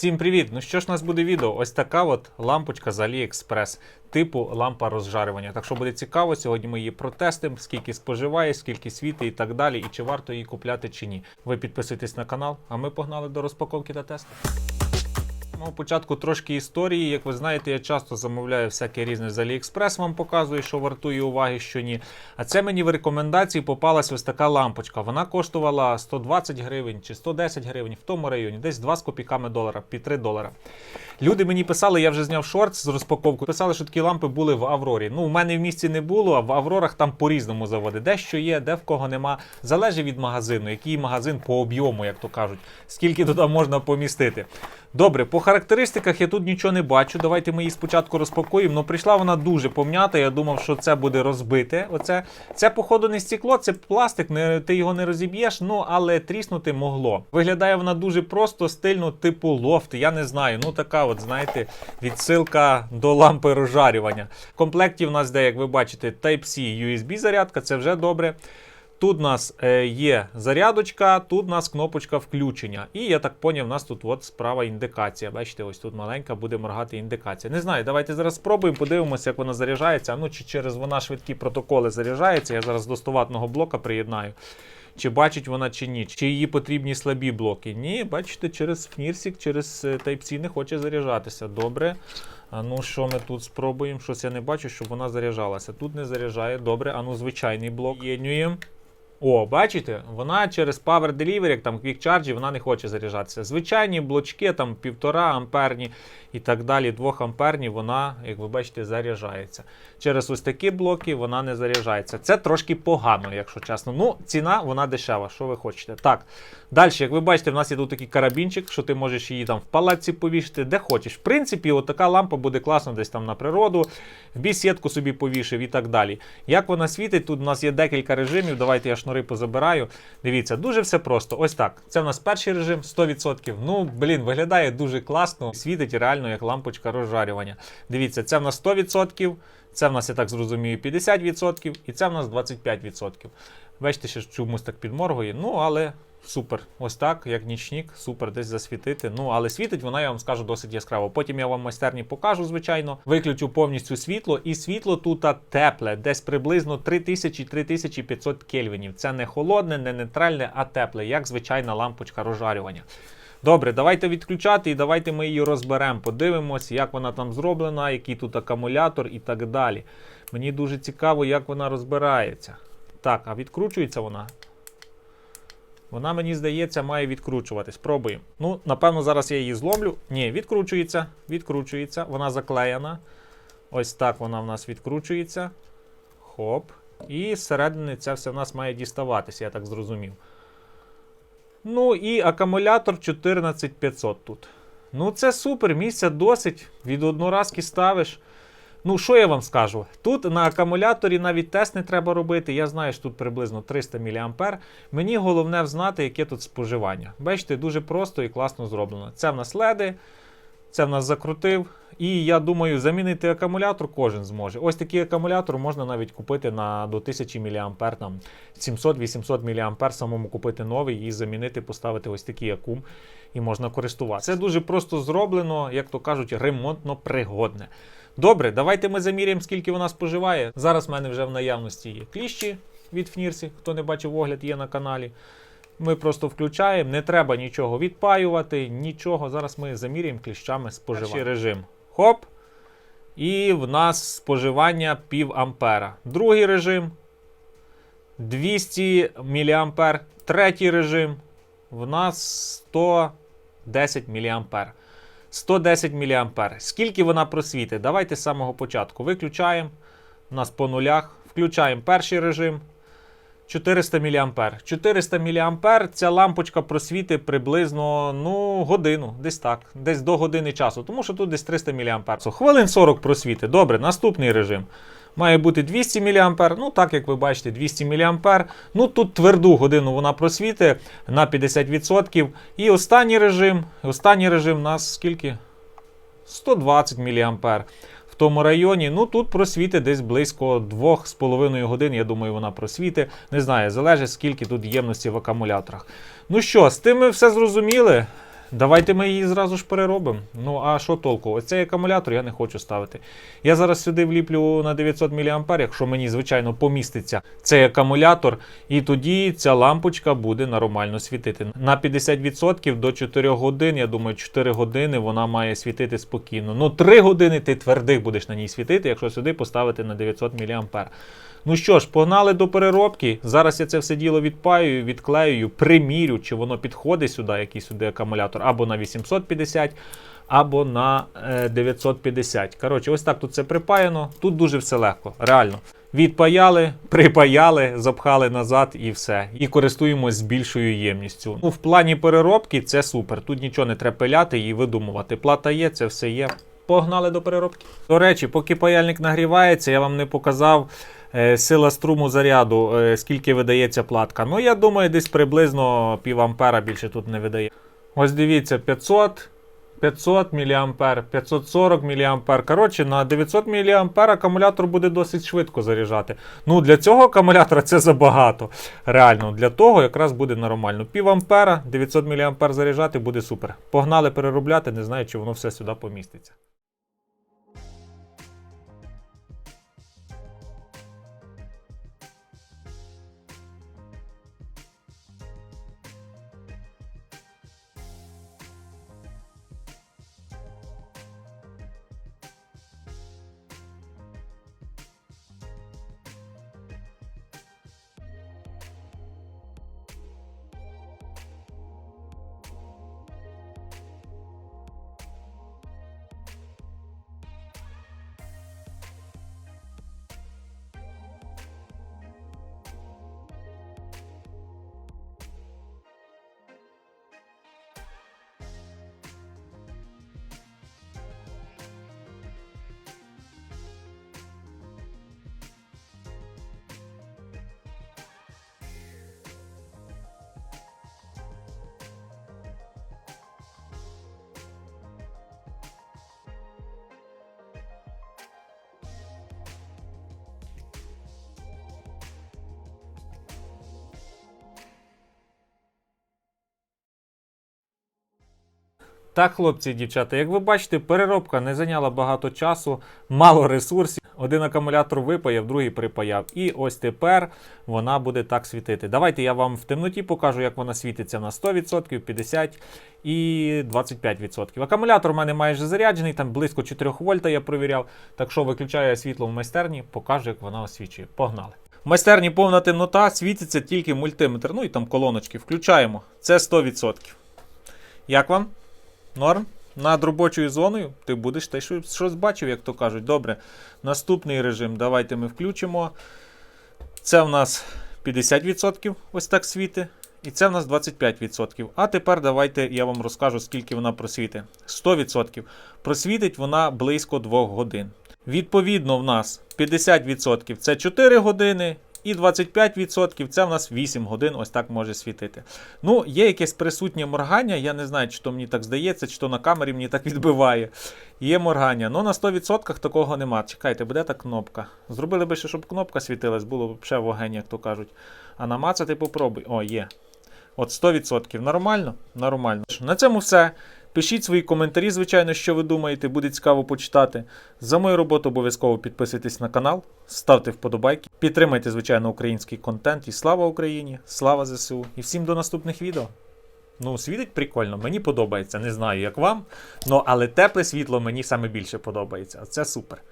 Всім привіт! Ну що ж у нас буде відео? Ось така от лампочка з AliExpress, типу лампа розжарювання. Так що буде цікаво, сьогодні ми її протестимо, скільки споживає, скільки світить і так далі, і чи варто її купляти чи ні. Ви підписуйтесь на канал, а ми погнали до розпаковки та тесту. Ну, початку трошки історії. Як ви знаєте, я часто замовляю всяке різне з AliExpress, вам показую, що вартує уваги, що ні. А це мені в рекомендації попалась ось така лампочка. Вона коштувала 120 гривень чи 110 гривень в тому районі, десь 2 з копійками долара, під 3 долара. Люди мені писали, я вже зняв шорт з розпаковкою. Писали, що такі лампи були в Аврорі. Ну, у мене в місті не було, а в Аврорах там по-різному заводи. Де що є, де в кого нема. Залежить від магазину, який магазин по об'єму, як то кажуть, скільки туди можна помістити. Добре, по характеристиках я тут нічого не бачу. Давайте ми її спочатку розпакуємо. Ну, прийшла вона дуже пом'ята. Я думав, що це буде розбите. Оце це, походу, не стекло, це пластик, не, ти його не розіб'єш, ну але тріснути могло. Виглядає вона дуже просто, стильно, типу лофт. Я не знаю. Ну така, от знаєте, відсилка до лампи розжарювання. В комплекті в нас, де, як ви бачите, Type-C USB зарядка, це вже добре. Тут у нас е, є зарядочка, тут у нас кнопочка включення. І я так поняв, у нас тут от справа індикація. Бачите, ось тут маленька буде моргати індикація. Не знаю, давайте зараз спробуємо, подивимося, як вона заряджається. Ну, чи через вона швидкі протоколи заряджається. Я зараз до 100 ватного блока приєднаю. Чи бачить вона чи ні, чи її потрібні слабі блоки. Ні, бачите, через фнірсік, через е, Type-C не хоче заряджатися. Добре. А ну що ми тут спробуємо? Щось я не бачу, щоб вона заряджалася. Тут не заряджає. Добре, а ну звичайний блок. Єднюємо. О, бачите, вона через Power Delivery, як там Quick Charge, вона не хоче заряджатися. Звичайні блочки, там 1,5 амперні і так далі, 2 амперні, вона, як ви бачите, заряджається. Через ось такі блоки вона не заряджається. Це трошки погано, якщо чесно. Ну, ціна вона дешева, що ви хочете. Так. Далі, як ви бачите, в нас є тут такий карабінчик, що ти можеш її там в палаці повішати, де хочеш. В принципі, от така лампа буде класно десь там на природу, в бісідку собі повішив і так далі. Як вона світить, тут у нас є декілька режимів. Давайте я шнури позабираю. Дивіться, дуже все просто. Ось так. Це в нас перший режим 100%. Ну, блін, виглядає дуже класно. Світить реально як лампочка розжарювання. Дивіться, це в нас 100%. Це в нас, я так зрозумію, 50%, і це в нас 25%. Бачите, що чомусь так підморгує. Ну, але супер. Ось так, як нічник, супер десь засвітити. Ну, але світить вона, я вам скажу, досить яскраво. Потім я вам майстерні покажу, звичайно. Виключу повністю світло, і світло тут тепле, десь приблизно 3000-3500 кельвінів. Це не холодне, не нейтральне, а тепле, як звичайна лампочка розжарювання. Добре, давайте відключати і давайте ми її розберемо. Подивимось, як вона там зроблена, який тут акумулятор і так далі. Мені дуже цікаво, як вона розбирається. Так, а відкручується вона? Вона, мені здається, має відкручуватись. Пробуємо. Ну, напевно, зараз я її зломлю. Ні, відкручується. Відкручується. Вона заклеєна. Ось так вона в нас відкручується. Хоп. І зсередини це все в нас має діставатися, я так зрозумів. Ну і акумулятор 14500 тут. Ну, це супер, місця досить. Від одноразки ставиш. Ну, що я вам скажу? Тут на акумуляторі навіть тест не треба робити. Я знаю, що тут приблизно 300 мА. Мені головне взнати, яке тут споживання. Бачите, дуже просто і класно зроблено. Це в нас леди, це в нас закрутив. І я думаю, замінити акумулятор кожен зможе. Ось такий акумулятор можна навіть купити на до 1000 мА, там 700-800 мА самому купити новий і замінити, поставити ось такий акум, і можна користуватися. Це дуже просто зроблено, як то кажуть, ремонтно пригодне. Добре, давайте ми заміряємо, скільки вона споживає. Зараз в мене вже в наявності є кліщі від Фнірсі, хто не бачив огляд, є на каналі. Ми просто включаємо, не треба нічого відпаювати, нічого. Зараз ми заміряємо кліщами споживання. Перший режим. Хоп. І в нас споживання пів ампера. Другий режим 200 мА. Третій режим в нас 110 мА. 110 мА. Скільки вона просвітить? Давайте з самого початку. Виключаємо. У нас по нулях. Включаємо перший режим. 400 мА. 400 мА ця лампочка просвітить приблизно ну, годину, десь так, десь до години часу, тому що тут десь 300 мА. Хвилин 40 просвітить. Добре, наступний режим. Має бути 200 мА. Ну, так як ви бачите, 200 мА. Ну, тут тверду годину вона просвітить на 50%. І останній режим. Останній режим у нас скільки? 120 мА. Тому районі, ну тут просвіти десь близько 2,5 годин. Я думаю, вона просвіти. Не знаю, залежить скільки тут ємності в акумуляторах. Ну що, з тим ми все зрозуміли. Давайте ми її зразу ж переробимо. Ну а що толку? Оцей акумулятор я не хочу ставити. Я зараз сюди вліплю на 900 мА, якщо мені, звичайно, поміститься цей акумулятор, і тоді ця лампочка буде нормально світити. На 50% до 4 годин, я думаю, 4 години вона має світити спокійно. Ну, 3 години ти твердих будеш на ній світити, якщо сюди поставити на 900 мА. Ну що ж, погнали до переробки. Зараз я це все діло відпаюю, відклеюю, примірю, чи воно підходить сюди, який сюди акумулятор, або на 850, або на е, 950. Коротше, ось так тут це припаяно. Тут дуже все легко, реально. Відпаяли, припаяли, запхали назад і все. І користуємось з більшою ємністю. Ну, в плані переробки це супер. Тут нічого не треба пиляти і видумувати. Плата є, це все є. Погнали до переробки. До речі, поки паяльник нагрівається, я вам не показав е, сила струму заряду, е, скільки видається платка. Ну, я думаю, десь приблизно пів ампера більше тут не видає. Ось дивіться, 500. 500 мА, 540 мА. Коротше, на 900 мА акумулятор буде досить швидко заряджати. Ну, для цього акумулятора це забагато. Реально, для того якраз буде нормально. Пів ампера, 900 мА заряджати буде супер. Погнали переробляти, не знаю, чи воно все сюди поміститься. Так, хлопці і дівчата, як ви бачите, переробка не зайняла багато часу, мало ресурсів. Один акумулятор випаяв, другий припаяв. І ось тепер вона буде так світити. Давайте я вам в темноті покажу, як вона світиться на 100%, 50% і 25%. Акумулятор у мене майже заряджений, там близько 4 вольта я провіряв. Так що виключаю світло в майстерні, покажу, як вона освічує. Погнали! В майстерні повна темнота, світиться тільки мультиметр, ну і там колоночки. Включаємо. Це 100%. Як вам? Норм? Над робочою зоною ти будеш те що- щось бачив, як то кажуть. Добре. Наступний режим. Давайте ми включимо. Це в нас 50% ось так світи. І це в нас 25%. А тепер давайте я вам розкажу, скільки вона просвітить. 100%. Просвітить вона близько 2 годин. Відповідно, в нас 50% це 4 години. І 25% це в нас 8 годин, ось так може світити. Ну, є якесь присутнє моргання, я не знаю, чи то мені так здається, чи то на камері мені так відбиває. Є моргання. Ну на 100% такого нема. Чекайте, буде та кнопка. Зробили би ще, щоб кнопка світилась, було б ще вогень, як то кажуть. А намацати попробуй. О, є. От 100%. Нормально? Нормально. На цьому все. Пишіть свої коментарі, звичайно, що ви думаєте, буде цікаво почитати. За мою роботу обов'язково підписуйтесь на канал, ставте вподобайки, підтримайте, звичайно, український контент. І слава Україні! Слава ЗСУ! І всім до наступних відео! Ну, світить прикольно, мені подобається. Не знаю, як вам. Ну, але тепле світло мені саме більше подобається. Це супер.